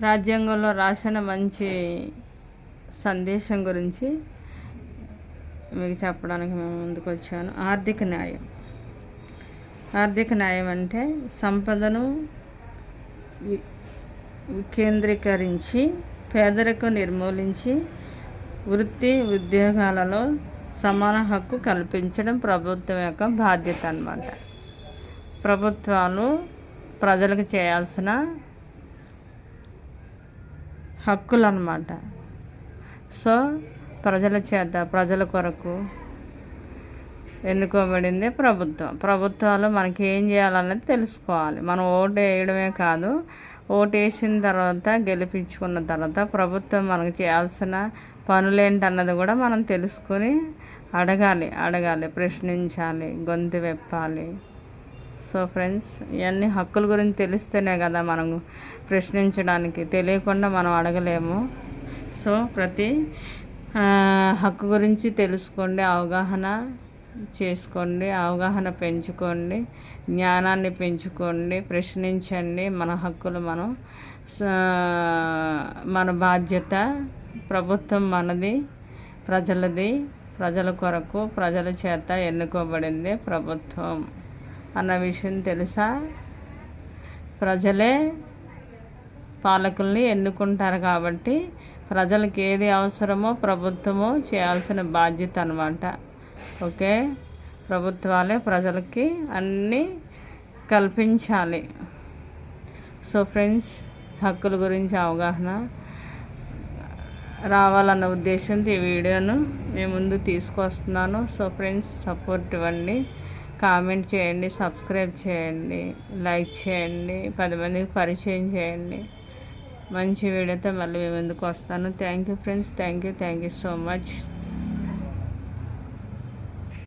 రాజ్యాంగంలో రాసిన మంచి సందేశం గురించి మీకు చెప్పడానికి మేము ముందుకు వచ్చాను. ఆర్థిక న్యాయం. ఆర్థిక న్యాయం అంటే సంపదను వికేంద్రీకరించి పేదరికం నిర్మూలించి వృత్తి ఉద్యోగాలలో సమాన హక్కు కల్పించడం ప్రభుత్వం యొక్క బాధ్యత అన్నమాట. ప్రభుత్వాలు ప్రజలకు చేయాల్సిన హక్కులు అన్నమాట సో ప్రజల చేత ప్రజల కొరకు ఎన్నుకోబడింది ప్రభుత్వం. ప్రభుత్వాలు మనకి ఏం చేయాలన్నది తెలుసుకోవాలి. మనం ఓటు వేయడమే కాదు ఓటు వేసిన తర్వాత గెలిపించుకున్న తర్వాత ప్రభుత్వం మనకు చేయాల్సిన పనులేంటన్నది కూడా మనం తెలుసుకొని అడగాలి. అడగాలి ప్రశ్నించాలి గొంతు వెప్పాలి. సో ఫ్రెండ్స్ ఇవన్నీ హక్కుల గురించి తెలిస్తేనే కదా మనం ప్రశ్నించడానికి. తెలియకుండా మనం అడగలేము. సో ప్రతి హక్కు గురించి తెలుసుకోండి అవగాహన చేసుకోండి అవగాహన పెంచుకోండి జ్ఞానాన్ని పెంచుకోండి ప్రశ్నించండి. మన హక్కులు మనం మన బాధ్యత ప్రభుత్వం మనది ప్రజలది ప్రజల కొరకు ప్రజల చేత ఎన్నుకోబడింది ప్రభుత్వం. అన్న విషయం తెలుసా? ప్రజలే పాలకుల్ని ఎన్నుకుంటారు కాబట్టి ప్రజలకు ఏది అవసరమో ప్రభుత్వము చేయాల్సిన బాధ్యత అనమాట ఓకే? ప్రభుత్వాలే ప్రజలకి అన్నీ కల్పించాలి. సో ఫ్రెండ్స్ హక్కుల గురించి అవగాహన రావాలన్న ఉద్దేశంతో ఈ వీడియోను మేము ముందు తీసుకొస్తున్నాను. సో ఫ్రెండ్స్ సపోర్ట్ ఇవ్వండి. కామెంట్ చేయండి సబ్స్క్రైబ్ చేయండి లైక్ చేయండి పది మందికి పరిచయం చేయండి. మంచి వీడియోతో మళ్ళీ మేము ముందుకు వస్తాను. Thank you friends thank you thank you so much